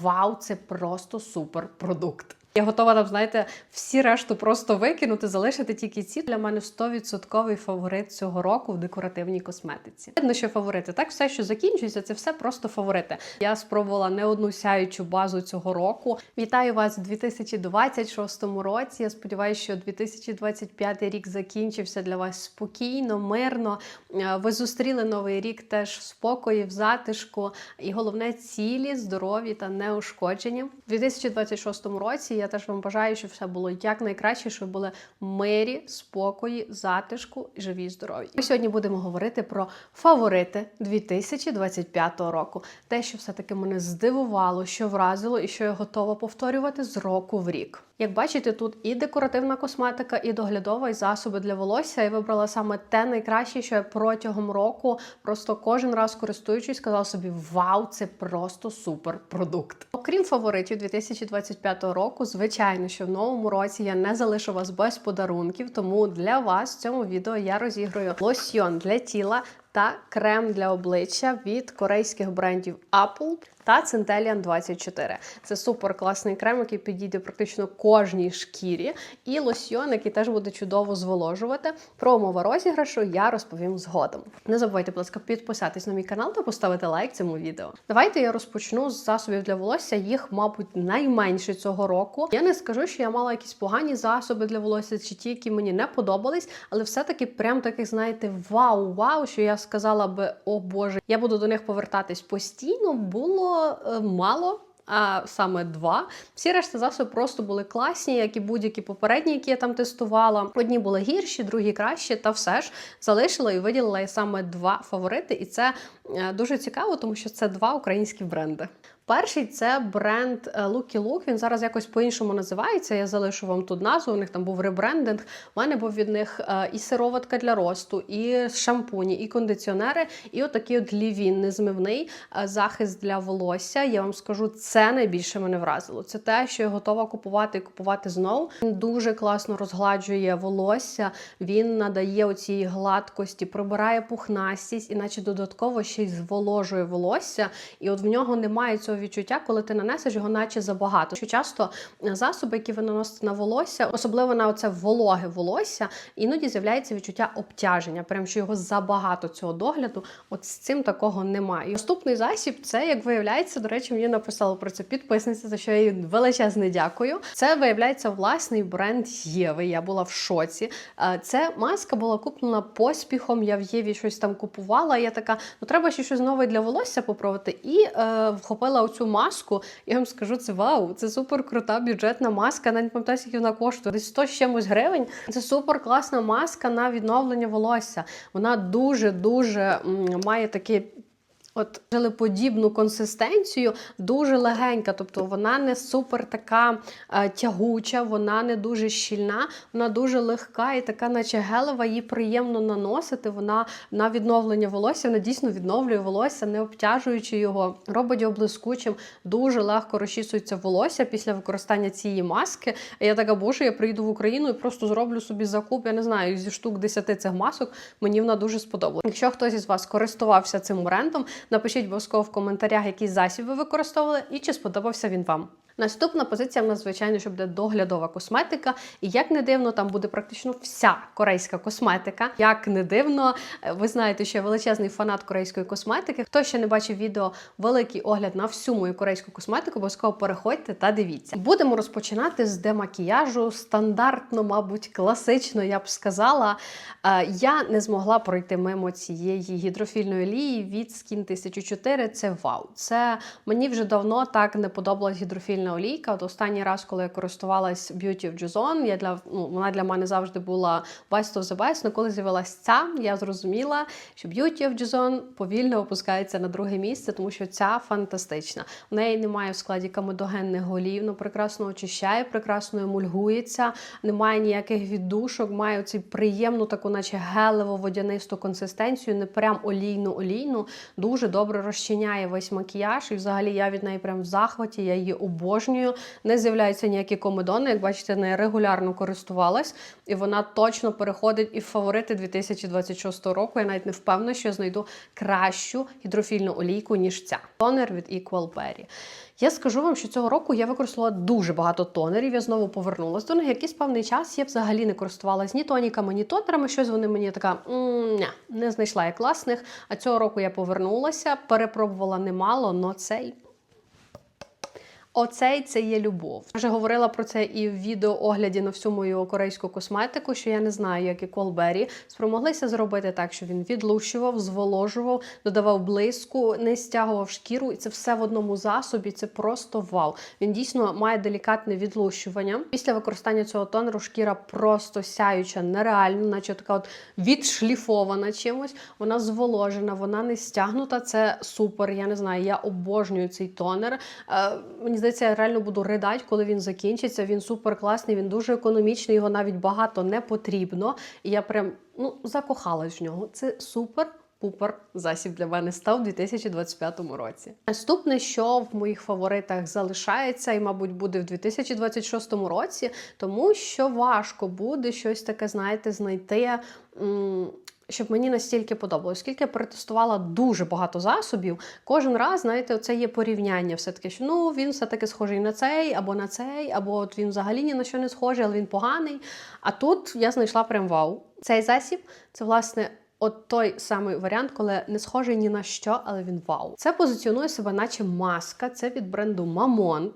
Вау, це просто супер продукт. Я готова там, знаєте, всі решту просто викинути, залишити тільки ці. Для мене 100% фаворит цього року в декоративній косметиці. Видно, що фаворити. Так, все, що закінчується, це все просто фаворити. Я спробувала не одну сяючу базу цього року. Вітаю вас у 2026 році. Я сподіваюся, що 2025 рік закінчився для вас спокійно, мирно. Е, Ви зустріли новий рік теж в спокої, в затишку. І головне цілі, здорові та неушкоджені. У 2026 році я теж вам бажаю, щоб все було якнайкраще, щоб були мирі, спокої, затишку, живі, і здорові. Ми сьогодні будемо говорити про фаворити 2025 року. Те, що все-таки мене здивувало, що вразило, і що я готова повторювати з року в рік. Як бачите, тут і декоративна косметика, і доглядова, і засоби для волосся. Я вибрала саме те найкраще, що я протягом року просто кожен раз користуючись, сказала собі: Вау, це просто супер продукт. Окрім фаворитів 2025 року, звичайно, що в новому році я не залишу вас без подарунків. Тому для вас в цьому відео я розіграю лосьйон для тіла та крем для обличчя від корейських брендів Apple та Centellian 24. Це супер класний крем, який підійде практично кожній шкірі, і лосьйон, який теж буде чудово зволожувати. Про умови розіграшу я розповім згодом. Не забувайте, будь ласка, підписатись на мій канал та поставити лайк цьому відео. Давайте я розпочну з засобів для волосся. Їх, мабуть, найменше цього року. Я не скажу, що я мала якісь погані засоби для волосся, чи ті, які мені не подобались, але все-таки прям таких, знаєте, вау-вау, що я сказала би, о Боже, я буду до них повертатись постійно. Було е, мало. А саме два. Всі решта засоби просто були класні, як і будь-які попередні, які я там тестувала. Одні були гірші, другі кращі, та все ж залишила і виділила саме два фаворити. І це е, дуже цікаво, тому що це два українські бренди. Перший це бренд е, Lucky Look. Він зараз якось по-іншому називається. Я залишу вам тут назву. У них там був ребрендинг. У мене був від них е, і сироватка для росту, і шампуні, і кондиціонери, і отакий от лівін незмивний е, захист для волосся. Я вам скажу, це найбільше мене вразило. Це те, що я готова купувати і купувати знову. Він дуже класно розгладжує волосся. Він надає оцій гладкості, прибирає пухнастість, іначе додатково ще й зволожує волосся. І от в нього немає цього відчуття, коли ти нанесеш його, наче забагато. Що часто засоби, які ви наносите на волосся, особливо на оце вологе волосся, іноді з'являється відчуття обтяження, прям що його забагато цього догляду. От з цим такого немає. І Наступний засіб, це як виявляється, до речі, мені написала про це підписниця, за що я їй величезне дякую. Це виявляється власний бренд Єви. Я була в шоці. Е, Це маска була куплена поспіхом. Я в Єві щось там купувала. Я така, ну треба ще щось нове для волосся попробувати. І е, вхопила оцю маску. Я вам скажу, це вау, це супер крута бюджетна маска. Навіть пам'ятаю, скільки вона коштує. Десь 100 з чимось гривень. Це супер класна маска на відновлення волосся. Вона дуже дуже має такі. От желеподібну консистенцію, дуже легенька, тобто вона не супер така е, тягуча, вона не дуже щільна, вона дуже легка і така, наче гелева, її приємно наносити. Вона на відновлення волосся, вона дійсно відновлює волосся, не обтяжуючи його, робить його блискучим, дуже легко розчісується волосся після використання цієї маски. Я така, боже, я прийду в Україну і просто зроблю собі закуп, я не знаю, зі штук 10 цих масок. Мені вона дуже сподобалась. Якщо хтось із вас користувався цим брендом, Напишіть обов'язково в коментарях, який засіб ви використовували і чи сподобався він вам. Наступна позиція в нас, звичайно, що буде доглядова косметика. І як не дивно, там буде практично вся корейська косметика. Як не дивно, ви знаєте, що я величезний фанат корейської косметики. Хто ще не бачив відео, великий огляд на всю мою корейську косметику, обов'язково переходьте та дивіться. Будемо розпочинати з демакіяжу. Стандартно, мабуть, класично, я б сказала. Я не змогла пройти мимо цієї гідрофільної олії від Skin 1004. Це вау. Це мені вже давно так не подобалась гідрофільна олійка. От останній раз, коли я користувалась Beauty of Juzon, я для ну, вона для мене завжди була best of the best, але коли з'явилась ця, я зрозуміла, що Beauty of Juzon повільно опускається на друге місце, тому що ця фантастична. В неї немає в складі камедогенних голів, ну прекрасно очищає, прекрасно емульгується, немає ніяких віддушок, має оцей приємну таку, наче гелево-водянисту консистенцію, не прям олійну олійну. Дуже добре розчиняє весь макіяж, і взагалі я від неї прям в захваті, я її обожнюю. Не з'являються ніякі комедони. Як бачите, нею регулярно користувалась, і вона точно переходить і в фаворити 2026 року. Я навіть не впевнена, що я знайду кращу гідрофільну олійку, ніж ця. Тонер від Equal Berry. Я скажу вам, що цього року я використала дуже багато тонерів. Я знову повернулася до них. Якийсь певний час я взагалі не користувалась ні тоніками, ні тонерами. Щось вони мені така «М, ня, не знайшла я класних. А цього року я повернулася, перепробувала немало, но цей. Оцей це є любов. Я вже говорила про це і в відеоогляді на всю мою корейську косметику, що я не знаю, як і Колбері спромоглися зробити так, що він відлущував, зволожував, додавав блиску, не стягував шкіру, і це все в одному засобі. Це просто вау. Він дійсно має делікатне відлущування. Після використання цього тонеру шкіра просто сяюча, нереально, наче така от відшліфована чимось. Вона зволожена, вона не стягнута. Це супер. Я не знаю, я обожнюю цей тонер. Е, мені здається, я реально буду ридати, коли він закінчиться. Він супер класний, він дуже економічний, його навіть багато не потрібно. І я прям ну, закохалась в нього. Це супер. Пупер засіб для мене став у 2025 році. Наступне, що в моїх фаворитах залишається, і, мабуть, буде в 2026 році, тому що важко буде щось таке, знаєте, знайти. м, щоб мені настільки подобалось, оскільки я перетестувала дуже багато засобів, кожен раз, знаєте, це є порівняння. Все-таки, що ну він все-таки схожий на цей, або на цей, або от він взагалі ні на що не схожий, але він поганий. А тут я знайшла прям вау. Цей засіб це власне. От той самий варіант, коли не схожий ні на що, але він вау. Це позиціонує себе, наче маска. Це від бренду Mamont.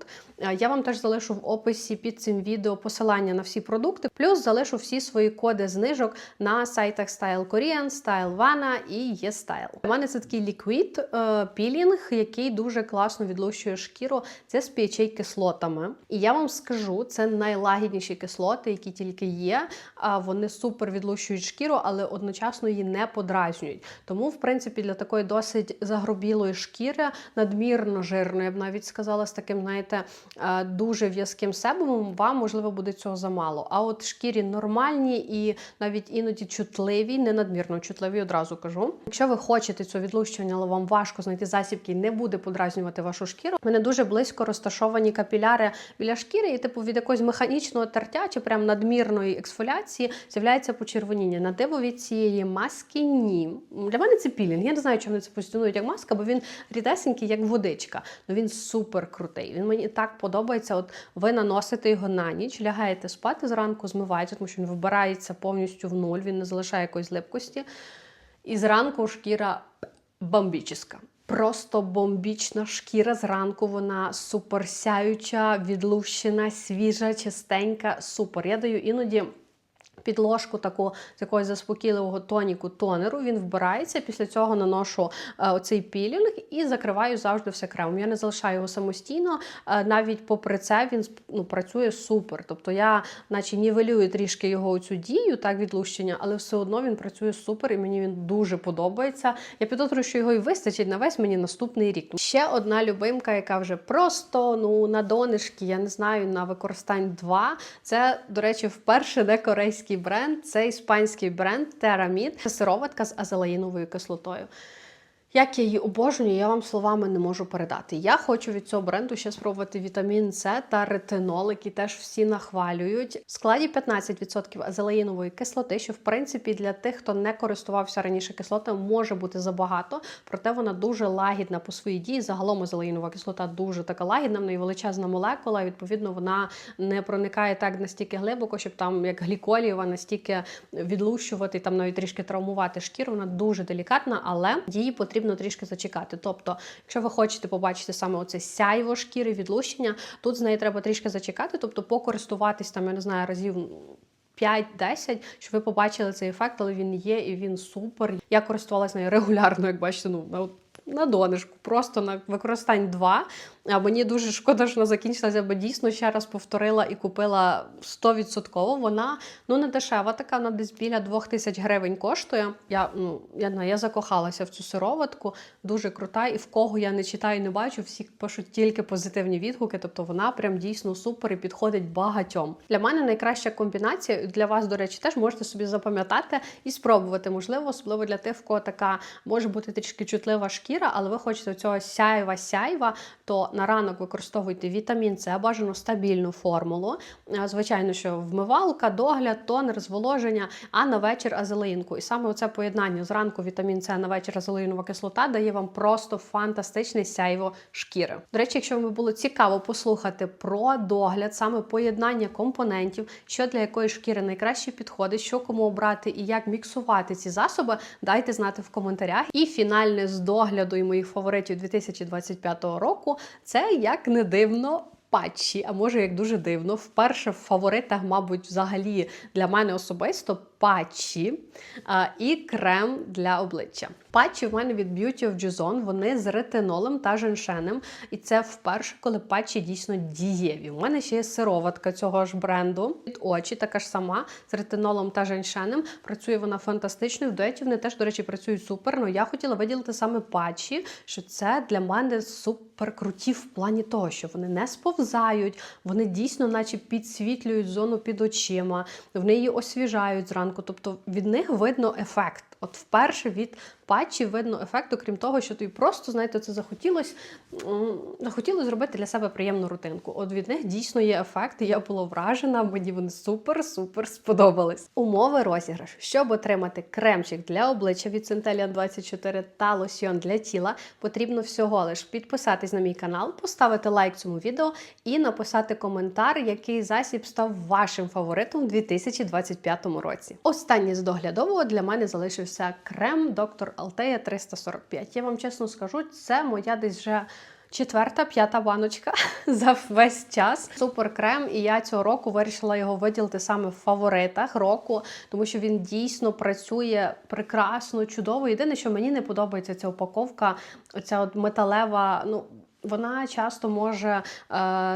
Я вам теж залишу в описі під цим відео посилання на всі продукти. Плюс залишу всі свої коди знижок на сайтах Style Korean, Style Vana і YesStyle. У мене це такий ліквід е, пілінг, який дуже класно відлущує шкіру. Це з pH кислотами. І я вам скажу, це найлагідніші кислоти, які тільки є. Вони супер відлущують шкіру, але одночасно її не подразнюють. Тому, в принципі, для такої досить загрубілої шкіри, надмірно жирної, я б навіть сказала, з таким, знаєте, дуже в'язким себумом, вам можливо буде цього замало. А от шкірі нормальні і навіть іноді чутливі, не надмірно чутливі, одразу кажу. Якщо ви хочете цього відлущування, але вам важко знайти засіб, який не буде подразнювати вашу шкіру. У мене дуже близько розташовані капіляри біля шкіри, і типу від якогось механічного тертя чи прям надмірної ексфоляції з'являється почервоніння. На диво від цієї маски ні. Для мене це пілінг. Я не знаю, чому вони це позиціонують як маска, бо він рідесенький, як водичка. Ну він супер крутий. Він мені так подобається. От ви наносите його на ніч, лягаєте спати зранку, змиваєте, тому що він вибирається повністю в нуль, він не залишає якоїсь липкості. І зранку шкіра бомбічна. Просто бомбічна шкіра зранку, вона супер сяюча, відлущена, свіжа, чистенька, супер. Я даю іноді. Підложку таку з заспокійливого тоніку тонеру він вбирається. Після цього наношу е, оцей пілінг і закриваю завжди все кремом. Я не залишаю його самостійно. Е, навіть попри це він ну, працює супер. Тобто я, наче нівелюю трішки його цю дію, так відлущення, але все одно він працює супер і мені він дуже подобається. Я підозрюю, що його і вистачить на весь мені наступний рік. Ще одна любимка, яка вже просто ну на донишки, я не знаю, на використань 2. Це, до речі, вперше не корейський бренд, це іспанський бренд Терамід. Сироватка з азелаїновою кислотою. Як я її обожнюю, я вам словами не можу передати. Я хочу від цього бренду ще спробувати вітамін С та ретинол, які теж всі нахвалюють. В складі 15% азелаїнової кислоти, що в принципі для тих, хто не користувався раніше кислотами, може бути забагато, проте вона дуже лагідна по своїй дії. Загалом азелаїнова кислота дуже така лагідна, в неї величезна молекула. і, Відповідно, вона не проникає так настільки глибоко, щоб там як гліколієва настільки відлущувати, там навіть трішки травмувати шкіру. Вона дуже делікатна, але її потрібно трішки зачекати. Тобто, якщо ви хочете побачити саме оце сяйво шкіри, відлущення, тут з неї треба трішки зачекати, тобто покористуватись там, я не знаю, разів. 5-10, щоб ви побачили цей ефект, але він є і він супер. Я користувалася нею регулярно, як бачите, ну на, донишку, просто на використань 2. А мені дуже шкода, що вона закінчилася, бо дійсно ще раз повторила і купила 100%. Вона ну не дешева, така вона десь біля 2000 гривень коштує. Я ну я не я закохалася в цю сироватку, дуже крута. І в кого я не читаю, не бачу, всі пишуть тільки позитивні відгуки. Тобто вона прям дійсно супер і підходить багатьом. Для мене найкраща комбінація для вас, до речі, теж можете собі запам'ятати і спробувати. Можливо, особливо для тих, в кого така може бути трішки чутлива шкіра. Шкіра, але ви хочете цього сяйва-сяйва, то на ранок використовуйте вітамін С, бажано стабільну формулу. Е, Звичайно, що вмивалка, догляд, тонер, зволоження, а на вечір азелеїнку. І саме оце поєднання зранку вітамін С, на вечір азелеїнова кислота дає вам просто фантастичне сяйво шкіри. До речі, якщо вам було цікаво послухати про догляд, саме поєднання компонентів, що для якої шкіри найкраще підходить, що кому обрати і як міксувати ці засоби, дайте знати в коментарях. І фінальне з догляду і моїх фаворитів 2025 року це як не дивно. Патчі, а може як дуже дивно, вперше в фаворитах, мабуть, взагалі для мене особисто патчі а, і крем для обличчя. Патчі в мене від Beauty of Juzon, вони з ретинолем та женшенем. І це вперше, коли патчі дійсно дієві. У мене ще є сироватка цього ж бренду. Від очі така ж сама з ретинолом та женшенем. Працює вона фантастично. В дуеті вони теж, до речі, працюють супер. Ну я хотіла виділити саме патчі, що це для мене супер круті в плані того, що вони не сповзають, вони дійсно, наче підсвітлюють зону під очима, вони її освіжають зранку. Тобто від них видно ефект. От вперше від патчі видно ефект, окрім того, що тобі просто, знаєте, це захотілося захотілося зробити для себе приємну рутинку. От від них дійсно є ефект, і я була вражена, мені вони супер-супер сподобались. Умови розіграшу. Щоб отримати кремчик для обличчя від Centellian 24 та лосьйон для тіла, потрібно всього лиш підписатись на мій канал, поставити лайк цьому відео і написати коментар, який засіб став вашим фаворитом у 2025 році. Останнє з доглядового для мене залишився крем доктор Алтея 345. Я вам чесно скажу, це моя десь вже. Четверта, п'ята баночка за весь час. Супер крем, і я цього року вирішила його виділити саме в фаворитах року, тому що він дійсно працює прекрасно, чудово. Єдине, що мені не подобається ця упаковка, оця от металева. ну, вона часто може е,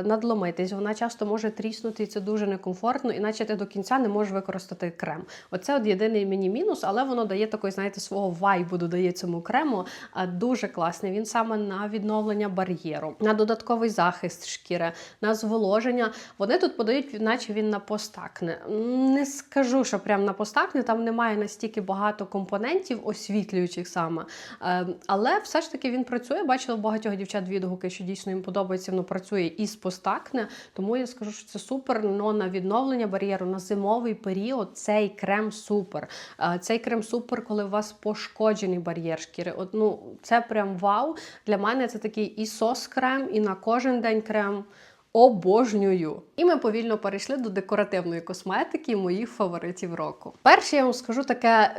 надломитись, вона часто може тріснути, і це дуже некомфортно, іначе ти до кінця не можеш використати крем. Оце от єдиний мені мінус, але воно дає такий, знаєте, свого вайбу додає цьому крему. Е, дуже класний. Він саме на відновлення бар'єру, на додатковий захист шкіри, на зволоження. Вони тут подають, наче він на постакне. Не скажу, що прям на постакне, там немає настільки багато компонентів, освітлюючих саме. Е, але все ж таки він працює. Бачила багатьох дівчат відгуки, що дійсно їм подобається, воно працює і спостакне. Тому я скажу, що це супер. Но на відновлення бар'єру на зимовий період цей крем супер. Цей крем супер, коли у вас пошкоджений бар'єр шкіри. От, ну, це прям вау. Для мене це такий і сос крем, і на кожен день крем. Обожнюю. І ми повільно перейшли до декоративної косметики моїх фаворитів року. Перше я вам скажу таке.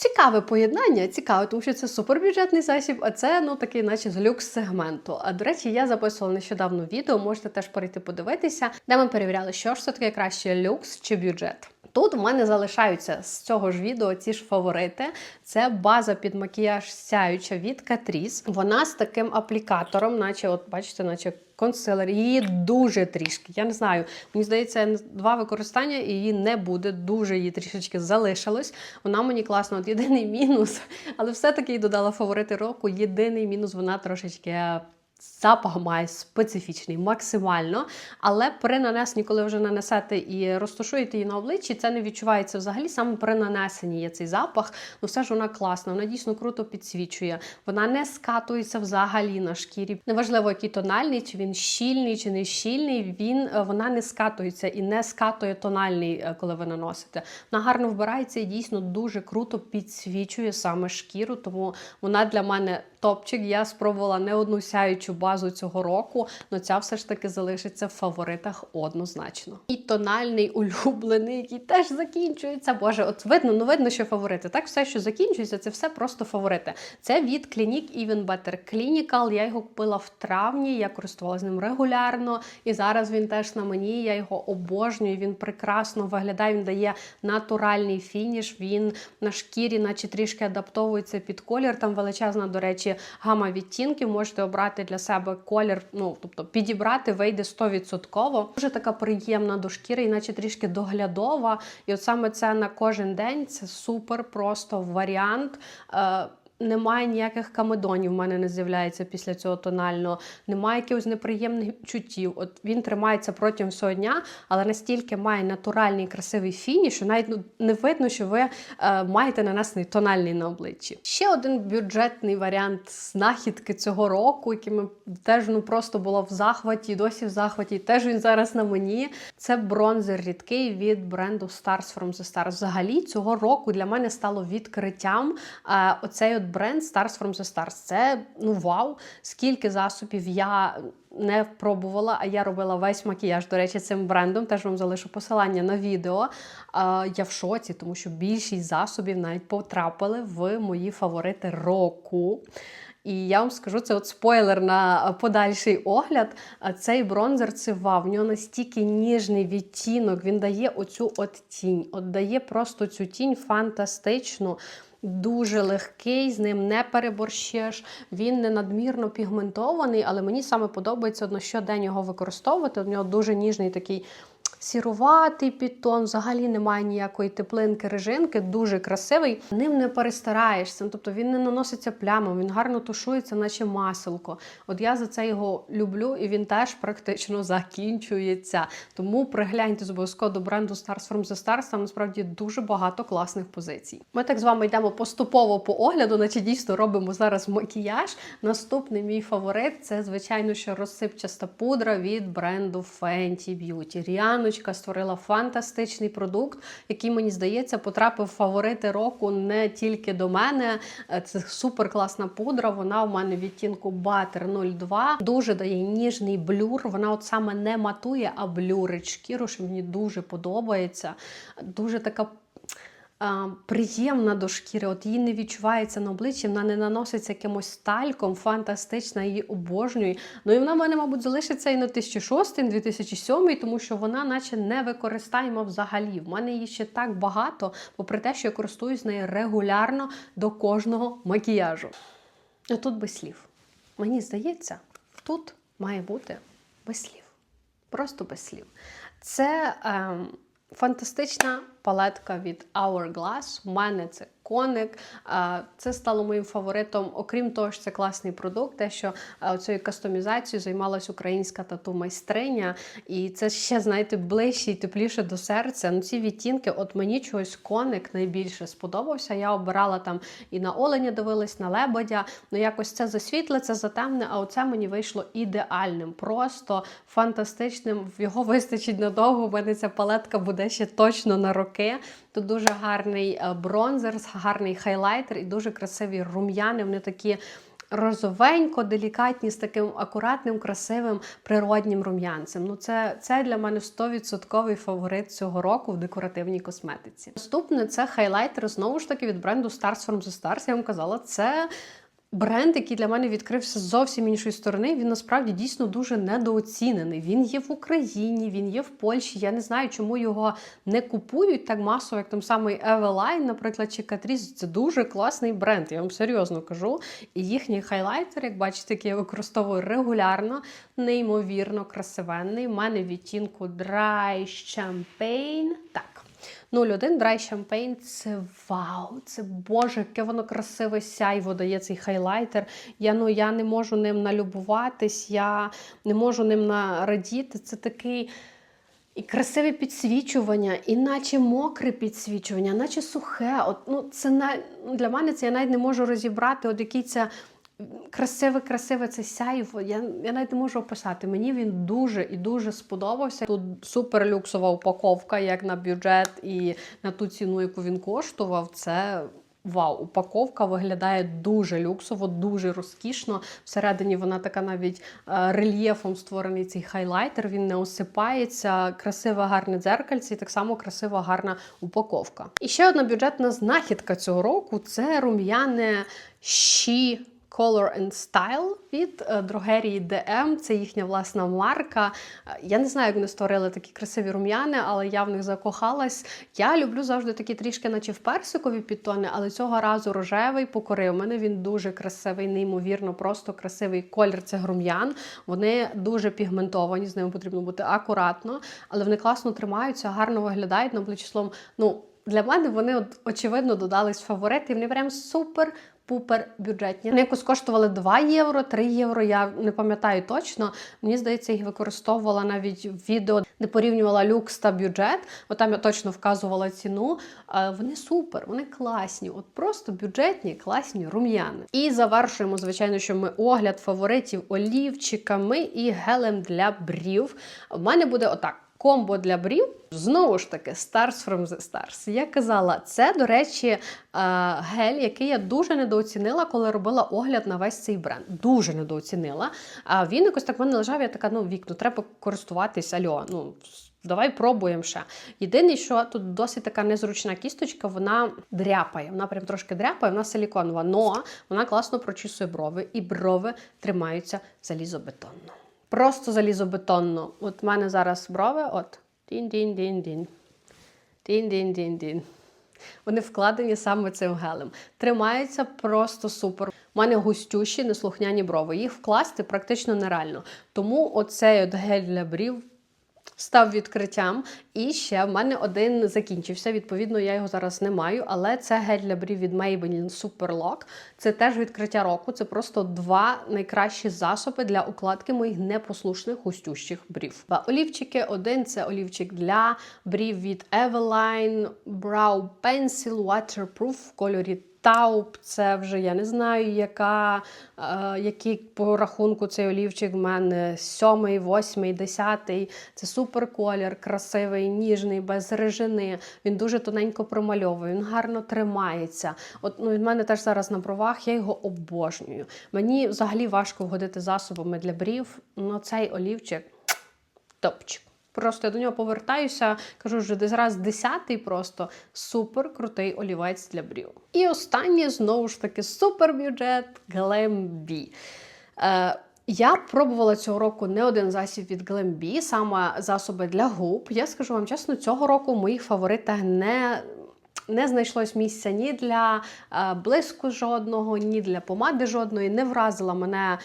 Цікаве поєднання, цікаве, тому що це супербюджетний засіб, а це ну такий, наче з люкс-сегменту. А до речі, я записувала нещодавно відео, можете теж перейти подивитися, де ми перевіряли, що ж це таке краще люкс чи бюджет. Тут у мене залишаються з цього ж відео ці ж фаворити. Це база під макіяж сяюча від Catrice. Вона з таким аплікатором, наче, от бачите, наче консилер. Її дуже трішки. Я не знаю. Мені здається, два використання і її не буде. Дуже її трішечки залишилось. Вона мені класно. От єдиний мінус, але все-таки додала фаворити року. Єдиний мінус, вона трошечки. Запах має специфічний, максимально. Але при нанесенні, коли вже нанесете і розташуєте її на обличчі, це не відчувається взагалі. Саме при нанесенні є цей запах. Ну все ж вона класна, вона дійсно круто підсвічує. Вона не скатується взагалі на шкірі. Неважливо, який тональний, чи він щільний, чи не щільний. Він е, вона не скатується і не скатує тональний, е, коли ви наносите. Вона гарно вбирається і дійсно дуже круто підсвічує саме шкіру. Тому вона для мене топчик. Я спробувала не одну сяючу базу цього року, але ця все ж таки залишиться в фаворитах однозначно. І тональний улюблений, який теж закінчується. Боже, от видно, ну видно, що фаворити. Так, все, що закінчується, це все просто фаворити. Це від Clinique Even Better Clinical. Я його купила в травні, я користувалася ним регулярно, і зараз він теж на мені. Я його обожнюю. Він прекрасно виглядає. Він дає натуральний фініш. Він на шкірі, наче трішки адаптовується під колір. Там величезна, до речі, гама відтінків. Можете обрати для себе колір, ну тобто підібрати вийде 100%. Дуже така приємна до шкіри, іначе трішки доглядова. І от саме це на кожен день це супер просто варіант. Е, Немає ніяких камедонів, в мене не з'являється після цього тонального, немає якихось неприємних чуттів. От він тримається протягом всього дня, але настільки має натуральний красивий фініш, що навіть ну, не видно, що ви е, маєте нанесений тональний на обличчі. Ще один бюджетний варіант знахідки цього року, який ми теж ну просто було в захваті, досі в захваті. Теж він зараз на мені. Це бронзер рідкий від бренду Stars from the Stars. Взагалі цього року для мене стало відкриттям е, оцей от бренд Stars from the Stars. Це ну вау! Скільки засобів я не пробувала, а я робила весь макіяж, до речі, цим брендом. Теж вам залишу посилання на відео. Я в шоці, тому що більшість засобів навіть потрапили в мої фаворити року. І я вам скажу, це от спойлер на подальший огляд. Цей бронзер це вау. В нього настільки ніжний відтінок, він дає оцю от тінь, от дає просто цю тінь фантастичну. Дуже легкий, з ним не переборщиш. Він не надмірно пігментований, але мені саме подобається одно щодень його використовувати. У нього дуже ніжний такий сіруватий підтон, взагалі немає ніякої теплинки, режинки, дуже красивий. Ним не перестараєшся. Тобто він не наноситься плямом, він гарно тушується, наче маселко. От я за це його люблю, і він теж практично закінчується. Тому пригляньте обов'язково до бренду Stars from the Stars, там насправді дуже багато класних позицій. Ми так з вами йдемо поступово по огляду, наче дійсно робимо зараз макіяж. Наступний мій фаворит це, звичайно, що розсипчаста пудра від бренду Fenty Beauty. Ріаночка створила фантастичний продукт, який, мені здається, потрапив в фаворити року не тільки до мене. Е, Це супер класна пудра. Вона у мене відтінку Butter 02. Дуже дає ніжний блюр. Вона от саме не матує, а блюрить шкіру, що мені дуже подобається. Дуже така приємна до шкіри, от її не відчувається на обличчі, вона не наноситься якимось тальком, фантастична, її обожнюю. Ну і вона в мене, мабуть, залишиться і на 2006, і 2007, тому що вона наче не використаємо взагалі. В мене її ще так багато, попри те, що я користуюсь нею регулярно до кожного макіяжу. А тут без слів. Мені здається, тут має бути без слів. Просто без слів. Це ем, фантастична палетка від Hourglass. У мене це коник. Це стало моїм фаворитом. Окрім того, що це класний продукт, те, що цією кастомізацією займалась українська тату-майстриня. І це ще, знаєте, ближче і тепліше до серця. Ну, ці відтінки, от мені чогось коник найбільше сподобався. Я обирала там і на оленя дивилась, на лебедя. Ну, якось це засвітле, це затемне, а оце мені вийшло ідеальним, просто фантастичним. Його вистачить надовго. У мене ця палетка буде ще точно на роки. Тут дуже гарний е, бронзер, гарний хайлайтер і дуже красиві рум'яни. Вони такі розовенько, делікатні, з таким акуратним, красивим природнім рум'янцем. Ну, це, це для мене 100% фаворит цього року в декоративній косметиці. Наступне це хайлайтер, знову ж таки, від бренду Stars from the Stars. Я вам казала, це. Бренд, який для мене відкрився з зовсім іншої сторони, він насправді дійсно дуже недооцінений. Він є в Україні, він є в Польщі. Я не знаю, чому його не купують так масово, як там самий Eveline, наприклад, чи Catrice. Це дуже класний бренд, я вам серйозно кажу. І їхній хайлайтер, як бачите, який я використовую регулярно, неймовірно красивенний. У мене відтінку Dry Champagne. Так. 01 Dry Champagne це вау, це боже, яке воно красиве сяйво дає цей хайлайтер. Я ну я не можу ним налюбуватись, я не можу ним нарадіти. Це такий. І красиве підсвічування, і наче мокре підсвічування, наче сухе. От, ну, це на, Для мене це я навіть не можу розібрати, от який це красиве, красиве це сяйво. Я я навіть не можу описати. Мені він дуже і дуже сподобався. Тут супер люксова упаковка, як на бюджет і на ту ціну, яку він коштував. Це. Вау, упаковка виглядає дуже люксово, дуже розкішно. Всередині вона така навіть е, рельєфом створений цей хайлайтер. Він не осипається, красиве, гарне дзеркальце і так само красива, гарна упаковка. І ще одна бюджетна знахідка цього року це рум'яне щі. Color and Style від дрогерії DM. Це їхня власна марка. Е, Я не знаю, як вони створили такі красиві рум'яни, але я в них закохалась. Я люблю завжди такі трішки, наче в персикові підтони, але цього разу рожевий покорив. У мене він дуже красивий, неймовірно, просто красивий колір цих рум'ян. Вони дуже пігментовані, з ними потрібно бути акуратно, але вони класно тримаються, гарно виглядають на числом. Ну, для мене вони от, очевидно додались фаворити, вони прям супер супер-пупер бюджетні. Вони якось коштували 2 євро, 3 євро. Я не пам'ятаю точно. Мені здається, їх використовувала навіть в відео, де порівнювала люкс та бюджет. От там я точно вказувала ціну. Е, Вони супер, вони класні. От просто бюджетні, класні рум'яни. І завершуємо, звичайно, що ми огляд фаворитів олівчиками і гелем для брів. У мене буде отак. Комбо для брів, знову ж таки, Stars from the Stars. Я казала, це, до речі, е, гель, який я дуже недооцінила, коли робила огляд на весь цей бренд. Дуже недооцінила. А він якось так в мене лежав, я така, ну, вік, ну треба користуватись, альо, ну. Давай пробуємо ще. Єдине, що тут досить така незручна кісточка, вона дряпає. Вона прям трошки дряпає, вона силіконова, но вона класно прочісує брови, і брови тримаються залізобетонно. Просто залізобетонно. От в мене зараз брови, от. Дін-дін-дін-дін. Дін-дін-дін-дін. Вони вкладені саме цим гелем. Тримаються просто супер. У мене густющі, неслухняні брови. Їх вкласти практично нереально. Тому оцей от гель для брів став відкриттям. І ще в мене один закінчився. Відповідно, я його зараз не маю. Але це гель для брів від Maybelline Super Lock. Це теж відкриття року. Це просто два найкращі засоби для укладки моїх непослушних густющих брів. Олівчики. Один це олівчик для брів від Eveline Brow Pencil Waterproof в кольорі Тауп, це вже я не знаю, яка, е, який по рахунку цей олівчик в мене сьомий, восьмий, десятий. Це супер колір, красивий, ніжний, без режини. Він дуже тоненько промальовує, він гарно тримається. От ну, від мене теж зараз на бровах, я його обожнюю. Мені взагалі важко вгодити засобами для брів. Ну цей олівчик топчик. Просто я до нього повертаюся, кажу вже десь раз десятий просто супер крутий олівець для брів. І останнє знову ж таки супербюджет Glam Е, я пробувала цього року не один засіб від Glam саме засоби для губ. Я скажу вам чесно, цього року в моїх фаворитах не. Не знайшлось місця ні для е, блиску жодного, ні для помади жодної. Не вразила мене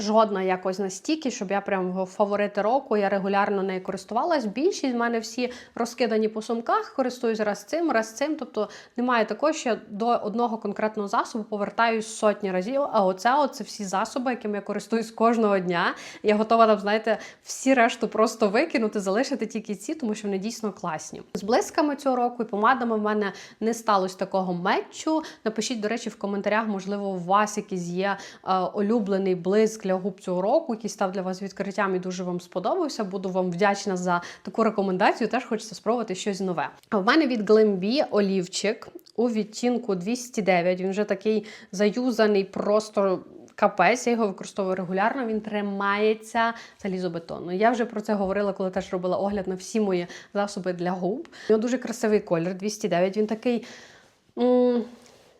жодна якось настільки, щоб я прям фаворити року я регулярно нею користувалась. Більшість в мене всі розкидані по сумках, користуюсь раз цим, раз цим. Тобто немає такого, що я до одного конкретного засобу повертаюсь сотні разів. А оце оце всі засоби, якими я користуюсь кожного дня. Я готова там, знаєте, всі решту просто викинути, залишити тільки ці, тому що вони дійсно класні. З блисками цього року і помадами в мене не сталося такого метчу. Напишіть, до речі, в коментарях, можливо, у вас якийсь є е, улюблений блиск для губ цього року, який став для вас відкриттям і дуже вам сподобався. Буду вам вдячна за таку рекомендацію. Теж хочеться спробувати щось нове. В мене від Glambi олівчик у відтінку 209. Він вже такий заюзаний, просто. Капець, я його використовую регулярно, він тримається залізобетонно. Я вже про це говорила, коли теж робила огляд на всі мої засоби для губ. У нього дуже красивий колір 209. Він такий.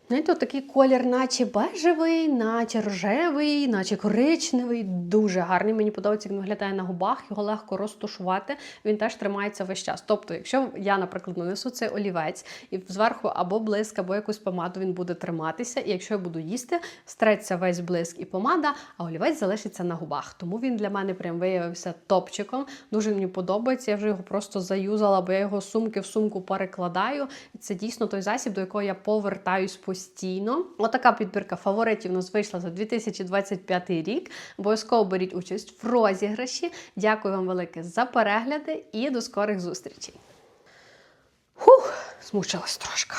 Знаєте, такий колір, наче бежевий, наче рожевий, наче коричневий. Дуже гарний. Мені подобається, він виглядає на губах, його легко розтушувати. Він теж тримається весь час. Тобто, якщо я, наприклад, нанесу цей олівець і зверху або блиск, або якусь помаду він буде триматися. І якщо я буду їсти, стреться весь блиск і помада, а олівець залишиться на губах. Тому він для мене прям виявився топчиком. Дуже мені подобається. Я вже його просто заюзала, бо я його сумки в сумку перекладаю. І це дійсно той засіб, до якого я повертаюсь постійно. Отака підбірка фаворитів у нас вийшла за 2025 рік. Обов'язково беріть участь в розіграші. Дякую вам велике за перегляди і до скорих зустрічей. Хух, змучилась трошки.